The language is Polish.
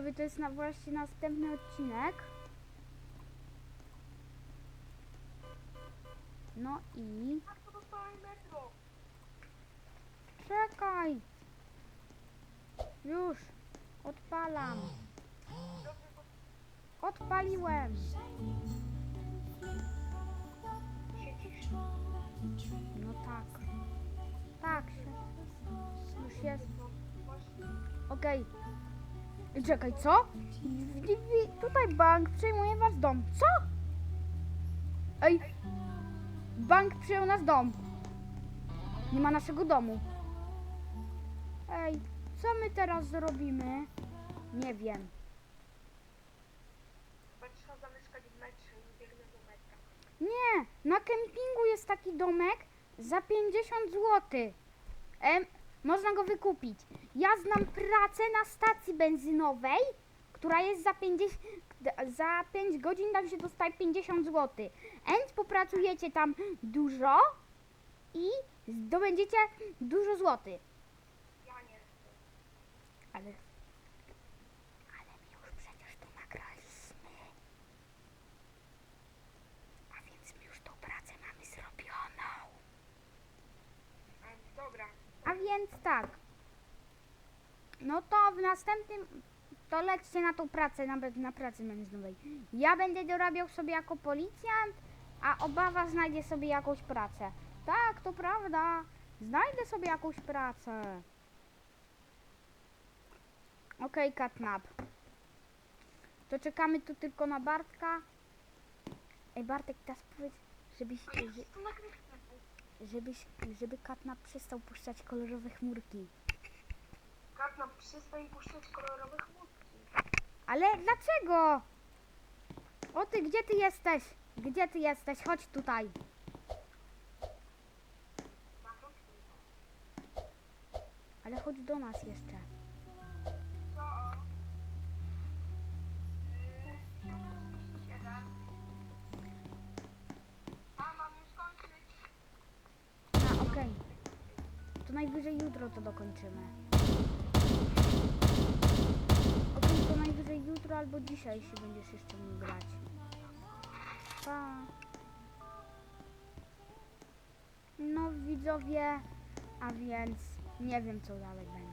widzowie, to jest na właśnie następny odcinek. No i... Czekaj! Już! Odpalam! Odpaliłem! No tak. Tak. Już jest. No właśnie. Czekaj, co? Tutaj bank przejmuje wasz dom. Co? Ej! Bank przejął nasz dom. Nie ma naszego domu. Ej, co my teraz zrobimy? Nie wiem. Chyba trzeba zamieszkać w metrze i biegnę do metra. Nie, na kempingu jest taki domek za 50 zł. Em, można go wykupić. Ja znam pracę na stacji benzynowej, która jest za 50, d- za 5 godzin tam się dostaje 50 zł. End popracujecie tam dużo i zdobędziecie dużo złotych. Ja nie chcę. Ale ale my już przecież to nagraliśmy. A więc my już tą pracę mamy zrobioną. A, dobra. A więc tak. No to w następnym. To lećcie na tą pracę, nawet na pracy benzynowej. Ja będę dorabiał sobie jako policjant, a Obawa znajdzie sobie jakąś pracę. Tak, to prawda. Znajdę sobie jakąś pracę. Okej, Katnap. To czekamy tu tylko na Bartka. Ej, Bartek, teraz powiedz, żebyś, że. Żebyś, żeby Katnap przestał puszczać kolorowe chmurki. Katna przestań puszczać kolorowe chmurki. Ale dlaczego? O ty, gdzie ty jesteś? Gdzie ty jesteś? Chodź tutaj. Ale chodź do nas jeszcze. To najwyżej jutro to dokończymy. Okej, to najwyżej jutro albo dzisiaj, jeśli będziesz jeszcze mógł grać. Pa. No widzowie, a więc nie wiem co dalej będzie.